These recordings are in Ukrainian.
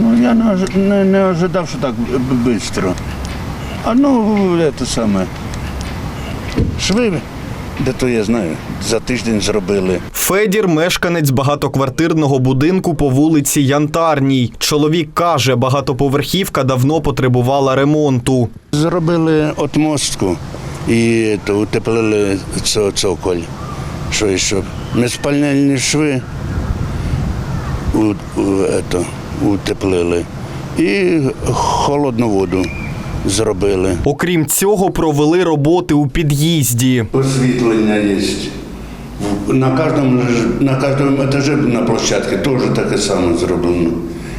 Ну, я не, не, не ожидав, що так швидко. А ну, це саме. Шви, де то я знаю, за тиждень зробили. Федір мешканець багатоквартирного будинку по вулиці Янтарній. Чоловік каже, багатоповерхівка давно потребувала ремонту. Зробили отмостку і то утеплили цо- цоколь. Що ще? Неспальнельні шви у, у, ето, утеплили. І холодну воду зробили. Окрім цього, провели роботи у під'їзді. Освітлення є. На кожному, на кожному етажі на площадці теж таке саме зроблено.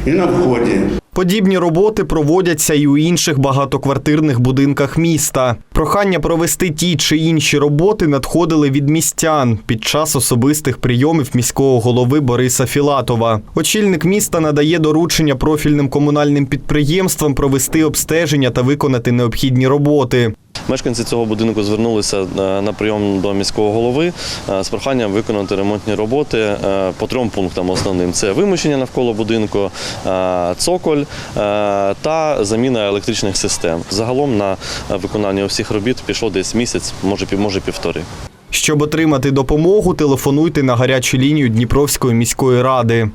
І на вході. Подібні роботи проводяться і у інших багатоквартирних будинках міста. Прохання провести ті чи інші роботи надходили від містян під час особистих прийомів міського голови Бориса Філатова. Очільник міста надає доручення профільним комунальним підприємствам провести обстеження та виконати необхідні роботи. Мешканці цього будинку звернулися е, на прийом до міського голови е, з проханням виконати ремонтні роботи е, по трьом пунктам основним: це вимощення навколо будинку, цоколь та заміна електричних систем. Загалом на виконання усіх робіт пішов десь місяць, може може півтори. Щоб отримати допомогу, телефонуйте на гарячу лінію Дніпровської міської ради.